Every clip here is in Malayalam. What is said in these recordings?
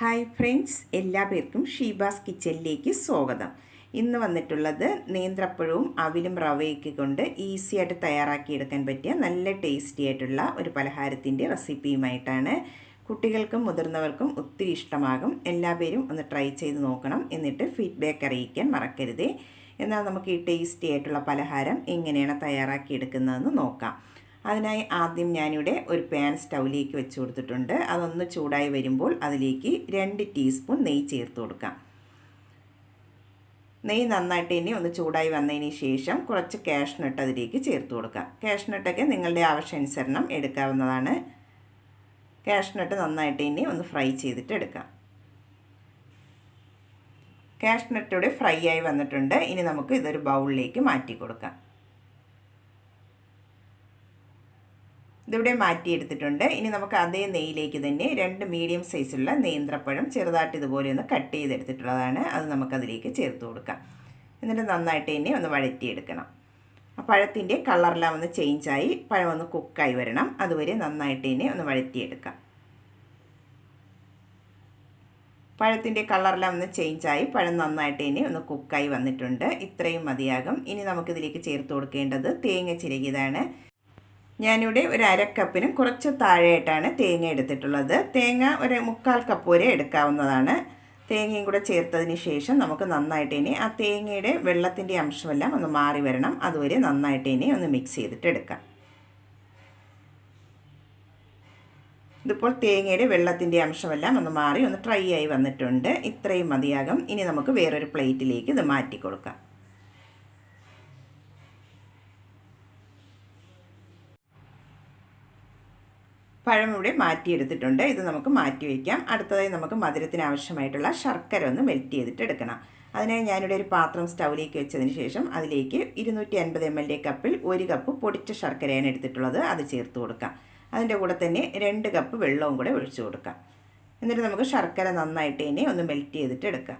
ഹായ് ഫ്രണ്ട്സ് എല്ലാ പേർക്കും ഷീബാസ് കിച്ചണിലേക്ക് സ്വാഗതം. ഇന്ന് വന്നിട്ടുള്ളത് നേന്ത്രപ്പഴവും അവിലും റവയൊക്കെ കൊണ്ട് ഈസി ആയിട്ട് തയ്യാറാക്കിയെടുക്കാൻ പറ്റിയ നല്ല ടേസ്റ്റി ആയിട്ടുള്ള ഒരു പലഹാരത്തിന്റെ റെസിപ്പിയുമായിട്ടാണ് കുട്ടികൾക്കും മുതിർന്നവർക്കും ഒത്തിരി ഇഷ്ടമാകും. എല്ലാ പേരും ഒന്ന് ട്രൈ ചെയ്ത് നോക്കണം എന്നിട്ട് ഫീഡ്ബാക്ക് അറിയിക്കാൻ മറക്കരുതേ. എന്നാൽ നമുക്ക് ഈ ടേസ്റ്റി ആയിട്ടുള്ള പലഹാരം എങ്ങനെയാണ് തയ്യാറാക്കിയെടുക്കുന്നതെന്ന് നോക്കാം. അതിനായി ആദ്യം ഞാനിവിടെ ഒരു പാൻ സ്റ്റൗവിലേക്ക് വെച്ച് കൊടുത്തിട്ടുണ്ട്. അതൊന്ന് ചൂടായി വരുമ്പോൾ അതിലേക്ക് രണ്ട് ടീസ്പൂൺ നെയ്യ് ചേർത്ത് കൊടുക്കാം. നെയ്യ് നന്നായിട്ട് ഇനി ഒന്ന് ചൂടായി വന്നതിന് ശേഷം കുറച്ച് കാഷ്നട്ട് അതിലേക്ക് ചേർത്ത് കൊടുക്കാം. കാഷ്നട്ടൊക്കെ നിങ്ങളുടെ ആവശ്യാനുസരണം എടുക്കാവുന്നതാണ്. കാഷ്നട്ട് നന്നായിട്ട് ഇനി ഒന്ന് ഫ്രൈ ചെയ്തിട്ട് എടുക്കാം. കാഷ്നട്ടോടെ ഫ്രൈ ആയി വന്നിട്ടുണ്ട്. ഇനി നമുക്ക് ഇതൊരു ബൗളിലേക്ക് മാറ്റി കൊടുക്കാം. ഇതിവിടെ മാറ്റിയെടുത്തിട്ടുണ്ട്. ഇനി നമുക്ക് അതേ നെയ്യിലേക്ക് തന്നെ രണ്ട് മീഡിയം സൈസുള്ള നേന്ത്രപ്പഴം ചെറുതായിട്ട് ഇതുപോലെ ഒന്ന് കട്ട് ചെയ്തെടുത്തിട്ടുള്ളതാണ്. അത് നമുക്കതിലേക്ക് ചേർത്ത് കൊടുക്കാം. എന്നിട്ട് നന്നായിട്ട് തന്നെ ഒന്ന് വഴറ്റിയെടുക്കണം. ആ പഴത്തിന്റെ കളറെല്ലാം ഒന്ന് ചേഞ്ചായി പഴം ഒന്ന് കുക്കായി വരണം. അതുവരെ നന്നായിട്ട് തന്നെ ഒന്ന് വഴറ്റിയെടുക്കാം. പഴത്തിന്റെ കളറെല്ലാം ഒന്ന് ചേഞ്ചായി പഴം നന്നായിട്ട് തന്നെ ഒന്ന് കുക്കായി വന്നിട്ടുണ്ട്. ഇത്രയും മതിയാകും. ഇനി നമുക്കിതിലേക്ക് ചേർത്ത് കൊടുക്കേണ്ടത് തേങ്ങ ചിരകിയതാണ്. ഞാനിവിടെ ഒരു അരക്കപ്പിന് കുറച്ച് താഴെയായിട്ടാണ് തേങ്ങ എടുത്തിട്ടുള്ളത്. തേങ്ങ ഒരു മുക്കാൽ കപ്പ് വരെ എടുക്കാവുന്നതാണ്. തേങ്ങയും കൂടെ ചേർത്തതിന് ശേഷം നമുക്ക് നന്നായിട്ട് ഇനി ആ തേങ്ങയുടെ വെള്ളത്തിന്റെ അംശമെല്ലാം ഒന്ന് മാറി വരണം. അതുവരെ നന്നായിട്ട് ഇനി ഒന്ന് മിക്സ് ചെയ്തിട്ട് എടുക്കാം. ഇതിപ്പോൾ തേങ്ങയുടെ വെള്ളത്തിന്റെ അംശമെല്ലാം ഒന്ന് മാറി ഒന്ന് ഡ്രൈ ആയി വന്നിട്ടുണ്ട്. ഇത്രയും മതിയാകും. ഇനി നമുക്ക് വേറൊരു പ്ലേറ്റിലേക്ക് ഇത് മാറ്റി കൊടുക്കാം പഴം ഇവിടെ മാറ്റിയെടുത്തിട്ടുണ്ട്. ഇത് നമുക്ക് മാറ്റി വയ്ക്കാം അടുത്തതായി നമുക്ക് മധുരത്തിന് ആവശ്യമായിട്ടുള്ള ശർക്കര ഒന്ന് മെൽറ്റ് ചെയ്തിട്ട് എടുക്കണം. അതിനായി ഞാനിവിടെ ഒരു പാത്രം സ്റ്റൗവിലേക്ക് വെച്ചതിന് ശേഷം അതിലേക്ക് ഇരുന്നൂറ്റി അൻപത് കപ്പിൽ ഒരു കപ്പ് പൊടിച്ച ശർക്കരയാണ് എടുത്തിട്ടുള്ളത്. അത് ചേർത്ത് കൊടുക്കാം. അതിന്റെ കൂടെ തന്നെ രണ്ട് കപ്പ് വെള്ളവും കൂടെ ഒഴിച്ചു കൊടുക്കാം. എന്നിട്ട് നമുക്ക് ശർക്കര നന്നായിട്ട് ഇനി ഒന്ന് മെൽറ്റ് ചെയ്തിട്ട് എടുക്കാം.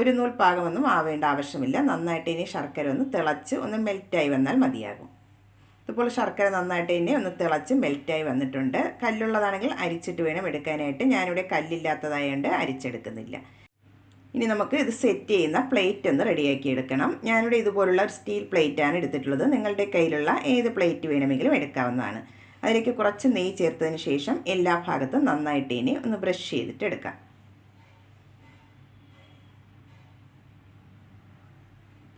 ഒരു നൂൽ പാകമൊന്നും ആവേണ്ട ആവശ്യമില്ല. നന്നായിട്ട് ഇനി ശർക്കര ഒന്ന് തിളച്ച് ഒന്ന് മെൽറ്റായി വന്നാൽ മതിയാകും. ഇപ്പോൾ ശർക്കര നന്നായിട്ട് തന്നെ ഒന്ന് തിളച്ച് മെൽറ്റായി വന്നിട്ടുണ്ട്. കല്ലുള്ളതാണെങ്കിൽ അരിച്ചിട്ട് വേണം എടുക്കാനായിട്ട്. ഞാനിവിടെ കല്ലില്ലാത്തതായതുകൊണ്ട് അരിച്ചെടുക്കുന്നില്ല. ഇനി നമുക്ക് ഇത് സെറ്റ് ചെയ്യുന്ന പ്ലേറ്റ് ഒന്ന് റെഡിയാക്കി എടുക്കണം. ഞാനിവിടെ ഇതുപോലുള്ള ഒരു സ്റ്റീൽ പ്ലേറ്റാണ് എടുത്തിട്ടുള്ളത്. നിങ്ങളുടെ കയ്യിലുള്ള ഏത് പ്ലേറ്റ് വേണമെങ്കിലും എടുക്കാവുന്നതാണ്. അതിലേക്ക് കുറച്ച് നെയ്യ് ചേർത്തതിന് ശേഷം എല്ലാ ഭാഗത്തും നന്നായിട്ട് ഇനി ഒന്ന് ബ്രഷ് ചെയ്തിട്ട് എടുക്കാം.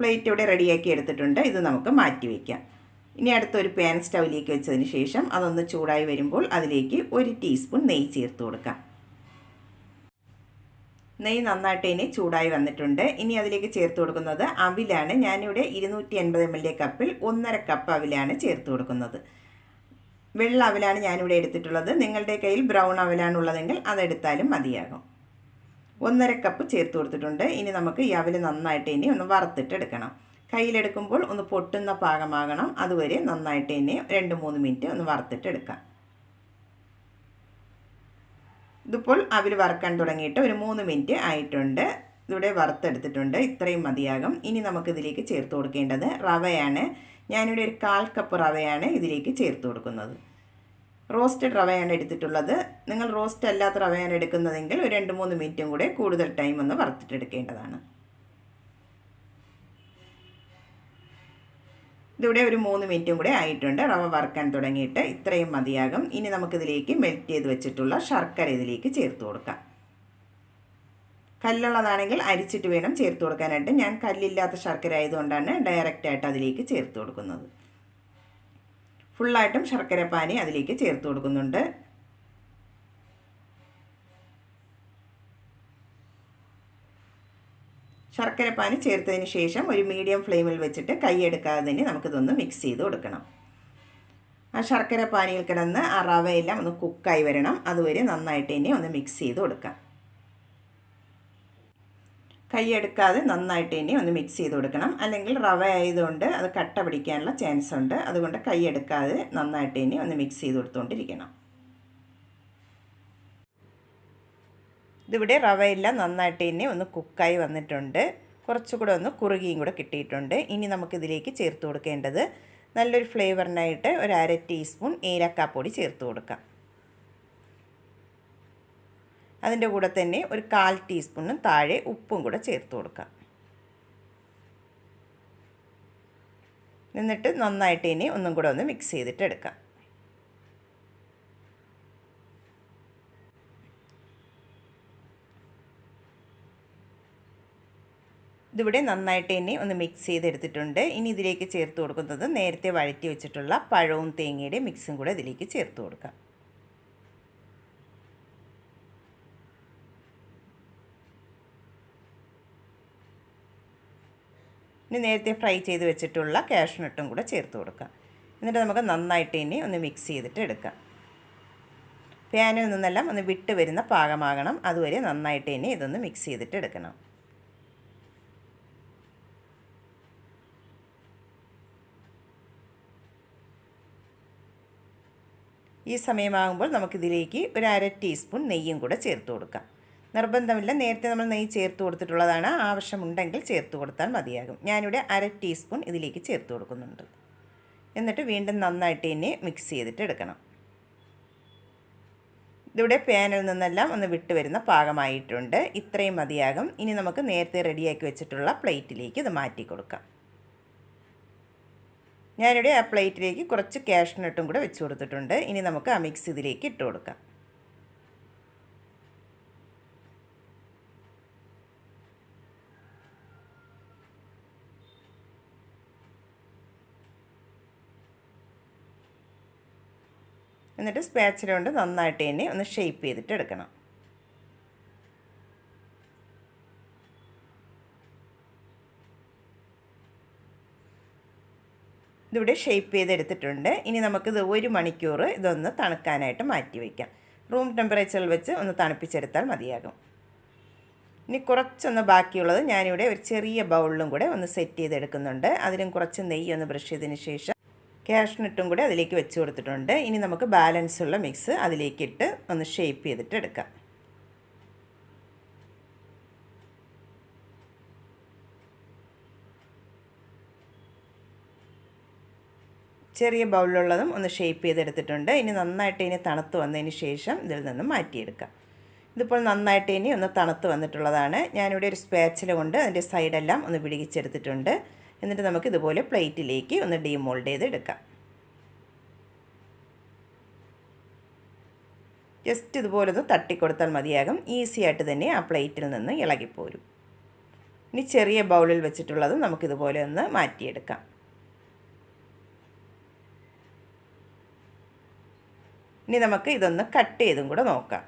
പ്ലേറ്റ് ഇവിടെ റെഡിയാക്കി എടുത്തിട്ടുണ്ട്. ഇത് നമുക്ക് മാറ്റി വയ്ക്കാം ഇനി അടുത്തൊരു പാൻ സ്റ്റൗവിലേക്ക് വെച്ചതിന് ശേഷം അതൊന്ന് ചൂടായി വരുമ്പോൾ അതിലേക്ക് ഒരു ടീസ്പൂൺ നെയ്യ് ചേർത്ത് കൊടുക്കാം. നെയ്യ് നന്നായിട്ട് ഇനി ചൂടായി വന്നിട്ടുണ്ട്. ഇനി അതിലേക്ക് ചേർത്ത് കൊടുക്കുന്നത് അവിലാണ്. ഞാനിവിടെ ഇരുന്നൂറ്റി എൺപത് എം എൽ കപ്പിൽ ഒന്നര കപ്പ് അവിലാണ് ചേർത്ത് കൊടുക്കുന്നത്. വെള്ള അവിലാണ് ഞാനിവിടെ എടുത്തിട്ടുള്ളത്. നിങ്ങളുടെ കയ്യിൽ ബ്രൗൺ അവലാണുള്ളതെങ്കിൽ അതെടുത്താലും മതിയാകും. ഒന്നര കപ്പ് ചേർത്ത് കൊടുത്തിട്ടുണ്ട്. ഇനി നമുക്ക് ഈ അവിൽ നന്നായിട്ട് ഇനി ഒന്ന് വറുത്തിട്ട് എടുക്കണം കയ്യിലെടുക്കുമ്പോൾ ഒന്ന് പൊട്ടുന്ന പാകമാകണം. അതുവരെ നന്നായിട്ട് തന്നെ രണ്ട് മൂന്ന് മിനിറ്റ് ഒന്ന് വറുത്തിട്ടെടുക്കാം ഇതിപ്പോൾ അവർ വറുക്കാൻ തുടങ്ങിയിട്ട് ഒരു മൂന്ന് മിനിറ്റ് ആയിട്ടുണ്ട്. ഇവിടെ വറുത്തെടുത്തിട്ടുണ്ട്. ഇത്രയും മതിയാകും. ഇനി നമുക്കിതിലേക്ക് ചേർത്ത് കൊടുക്കേണ്ടത് റവയാണ്. ഞാനിവിടെ ഒരു കാൽ കപ്പ് റവയാണ് ഇതിലേക്ക് ചേർത്ത് കൊടുക്കുന്നത്. റോസ്റ്റഡ് റവയാണ് എടുത്തിട്ടുള്ളത്. നിങ്ങൾ റോസ്റ്റ് അല്ലാത്ത റവയാണ് എടുക്കുന്നതെങ്കിൽ ഒരു രണ്ട് മൂന്ന് മിനിറ്റും കൂടെ കൂടുതൽ ടൈം ഒന്ന് വറുത്തിട്ടെടുക്കേണ്ടതാണ് ഇതിവിടെ ഒരു മൂന്ന് മിനിറ്റും കൂടെ ആയിട്ടുണ്ട്. റവ വറുക്കാൻ തുടങ്ങിയിട്ട് ഇത്രയും മതിയാകും. ഇനി നമുക്കിതിലേക്ക് മെൽറ്റ് ചെയ്ത് വെച്ചിട്ടുള്ള ശർക്കര ഇതിലേക്ക് ചേർത്ത് കൊടുക്കാം. കല്ലുള്ളതാണെങ്കിൽ അരിച്ചിട്ട് വേണം ചേർത്ത് കൊടുക്കാനായിട്ട്. ഞാൻ കല്ലില്ലാത്ത ശർക്കര ആയതുകൊണ്ടാണ് ഡയറക്റ്റായിട്ട് അതിലേക്ക് ചേർത്ത് കൊടുക്കുന്നത്. ഫുള്ളായിട്ടും ശർക്കര പാനി അതിലേക്ക് ചേർത്ത് കൊടുക്കുന്നുണ്ട്. ശർക്കര പാന് ചേർത്തതിന് ശേഷം ഒരു മീഡിയം ഫ്ലെയിമിൽ വെച്ചിട്ട് കൈയെടുക്കാതെ തന്നെ നമുക്കിതൊന്ന് മിക്സ് ചെയ്ത് കൊടുക്കണം. ആ ശർക്കര പാനിയിൽ കിടന്ന് ആ റവയെല്ലാം ഒന്ന് കുക്കായി വരണം. അതുവരെ നന്നായിട്ട് തന്നെ ഒന്ന് മിക്സ് ചെയ്ത് കൊടുക്കാം. കൈയെടുക്കാതെ നന്നായിട്ട് തന്നെ ഒന്ന് മിക്സ് ചെയ്ത് കൊടുക്കണം. അല്ലെങ്കിൽ റവ ആയതുകൊണ്ട് അത് കട്ട പിടിക്കാനുള്ള ചാൻസ് ഉണ്ട്. അതുകൊണ്ട് കൈയെടുക്കാതെ നന്നായിട്ട് തന്നെ ഒന്ന് മിക്സ് ചെയ്ത് കൊടുത്തുകൊണ്ടിരിക്കണം ഇതിവിടെ റവയെല്ലാം നന്നായിട്ട് തന്നെ ഒന്ന് കുക്കായി വന്നിട്ടുണ്ട്. കുറച്ചുകൂടെ ഒന്ന് കുറുകിയും കൂടെ കിട്ടിയിട്ടുണ്ട്. ഇനി നമുക്കിതിലേക്ക് ചേർത്ത് കൊടുക്കേണ്ടത് നല്ലൊരു ഫ്ലേവറിനായിട്ട് ഒരു അര ടീസ്പൂൺ ഏലക്കാപ്പൊടി ചേർത്ത് കൊടുക്കാം. അതിന്റെ കൂടെ തന്നെ ഒരു കാൽ ടീസ്പൂണും താഴെ ഉപ്പും കൂടെ ചേർത്ത് കൊടുക്കാം. എന്നിട്ട് നന്നായിട്ട് ഇനി ഒന്നും കൂടെ ഒന്ന് മിക്സ് ചെയ്തിട്ട് എടുക്കാം. ഇതിവിടെ നന്നായിട്ട് തന്നെ ഒന്ന് മിക്സ് ചെയ്തെടുത്തിട്ടുണ്ട്. ഇനി ഇതിലേക്ക് ചേർത്ത് കൊടുക്കുന്നത് നേരത്തെ വഴറ്റി വെച്ചിട്ടുള്ള പഴവും തേങ്ങയുടെ മിക്സും കൂടെ ഇതിലേക്ക് ചേർത്ത് കൊടുക്കാം. ഇനി നേരത്തെ ഫ്രൈ ചെയ്ത് വെച്ചിട്ടുള്ള കാഷ്നട്ടും കൂടെ ചേർത്ത് കൊടുക്കാം. എന്നിട്ട് നമുക്ക് നന്നായിട്ട് ഇനി ഒന്ന് മിക്സ് ചെയ്തിട്ട് എടുക്കാം. പാനിൽ നിന്നെല്ലാം ഒന്ന് വിട്ട് വരുന്ന പാകമാകണം. അതുവരെ നന്നായിട്ട് ഇനി ഇതൊന്ന് മിക്സ് ചെയ്തിട്ട് എടുക്കണം. ഈ സമയമാകുമ്പോൾ നമുക്കിതിലേക്ക് ഒരു അര ടീസ്പൂൺ നെയ്യും കൂടെ ചേർത്ത് കൊടുക്കാം. നിർബന്ധമില്ല. നേരത്തെ നമ്മൾ നെയ്യ് ചേർത്ത് കൊടുത്തിട്ടുള്ളതാണ്. ആവശ്യമുണ്ടെങ്കിൽ ചേർത്ത് കൊടുത്താൽ മതിയാകും. ഞാനിവിടെ അര ടീസ്പൂൺ ഇതിലേക്ക് ചേർത്ത് കൊടുക്കുന്നുണ്ട്. എന്നിട്ട് വീണ്ടും നന്നായിട്ട് തന്നെ മിക്സ് ചെയ്തിട്ട് എടുക്കണം. ഇതിവിടെ പാനിൽ നിന്നെല്ലാം ഒന്ന് വിട്ട് വരുന്ന പാകമായിട്ടുണ്ട്. ഇത്രയും മതിയാകും. ഇനി നമുക്ക് നേരത്തെ റെഡിയാക്കി വെച്ചിട്ടുള്ള പ്ലേറ്റിലേക്ക് ഇത് മാറ്റി കൊടുക്കാം. ഞാനിവിടെ ആ പ്ലേറ്റിലേക്ക് കുറച്ച് കാഷ്നട്ടും കൂടെ വെച്ച് കൊടുത്തിട്ടുണ്ട്. ഇനി നമുക്ക് ആ മിക്സ് ഇതിലേക്ക് ഇട്ട് കൊടുക്കാം. എന്നിട്ട് സ്പാച്ചിലുകൊണ്ട് നന്നായിട്ട് തന്നെ ഒന്ന് ഷേപ്പ് ചെയ്തിട്ട് എടുക്കണം. ഇതിവിടെ ഷേപ്പ് ചെയ്തെടുത്തിട്ടുണ്ട്. ഇനി നമുക്കിത് ഒരു മണിക്കൂർ ഇതൊന്ന് തണുക്കാനായിട്ട് മാറ്റി വയ്ക്കാം റൂം ടെമ്പറേച്ചറിൽ വെച്ച് ഒന്ന് തണുപ്പിച്ചെടുത്താൽ മതിയാകും. ഇനി കുറച്ചൊന്ന് ബാക്കിയുള്ളത് ഞാനിവിടെ ഒരു ചെറിയ ബൗളിലും കൂടെ ഒന്ന് സെറ്റ് ചെയ്തെടുക്കുന്നുണ്ട്. അതിലും കുറച്ച് നെയ്യ് ഒന്ന് ബ്രഷ് ചെയ്തതിന് ശേഷം കാഷ്നട്ടും കൂടെ അതിലേക്ക് വെച്ച് കൊടുത്തിട്ടുണ്ട്. ഇനി നമുക്ക് ബാലൻസ് ഉള്ള മിക്സ് അതിലേക്കിട്ട് ഒന്ന് ഷേപ്പ് ചെയ്തിട്ട് എടുക്കാം. ചെറിയ ബൗളിലുള്ളതും ഒന്ന് ഷേപ്പ് ചെയ്തെടുത്തിട്ടുണ്ട്. ഇനി നന്നായിട്ട് ഇനി തണുത്ത് വന്നതിന് ശേഷം ഇതിൽ നിന്ന് മാറ്റിയെടുക്കാം. ഇതിപ്പോൾ നന്നായിട്ട് ഇനി ഒന്ന് തണുത്ത് വന്നിട്ടുള്ളതാണ്. ഞാനിവിടെ ഒരു സ്പാച്ചില കൊണ്ട് അതിന്റെ സൈഡെല്ലാം ഒന്ന് പിടികിച്ചെടുത്തിട്ടുണ്ട് എന്നിട്ട് നമുക്ക് ഇതുപോലെ പ്ലേറ്റിലേക്ക് ഒന്ന് ഡീമോൾഡ് ചെയ്തെടുക്കാം. ജസ്റ്റ് ഇതുപോലെ ഒന്ന് തട്ടിക്കൊടുത്താൽ മതിയാകും. ഈസി ആയിട്ട് തന്നെ ആ പ്ലേറ്റിൽ നിന്ന് ഇളകിപ്പോരും. ഇനി ചെറിയ ബൗളിൽ വെച്ചിട്ടുള്ളതും നമുക്കിതുപോലെ ഒന്ന് മാറ്റിയെടുക്കാം. ഇനി നമുക്ക് ഇതൊന്ന് കട്ട് ചെയ്തും കൂടെ നോക്കാം.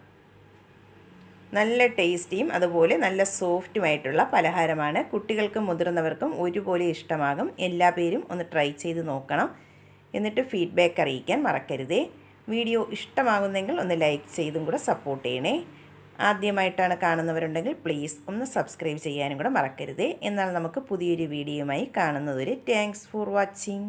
നല്ല ടേസ്റ്റിയും അതുപോലെ നല്ല സോഫ്റ്റുമായിട്ടുള്ള പലഹാരമാണ്. കുട്ടികൾക്കും മുതിർന്നവർക്കും ഒരുപോലെ ഇഷ്ടമാകും. എല്ലാ പേരും ഒന്ന് ട്രൈ ചെയ്ത് നോക്കണം. എന്നിട്ട് ഫീഡ്ബാക്ക് അറിയിക്കാൻ മറക്കരുതേ. വീഡിയോ ഇഷ്ടമാകുന്നെങ്കിൽ ഒന്ന് ലൈക്ക് ചെയ്തും കൂടെ സപ്പോർട്ട് ചെയ്യണേ. ആദ്യമായിട്ടാണ് കാണുന്നവരുണ്ടെങ്കിൽ പ്ലീസ് ഒന്ന് സബ്സ്ക്രൈബ് ചെയ്യാനും കൂടെ മറക്കരുതേ. എന്നാൽ നമുക്ക് പുതിയൊരു വീഡിയോയുമായി കാണുന്നതുവരെ താങ്ക്സ് ഫോർ വാച്ചിങ്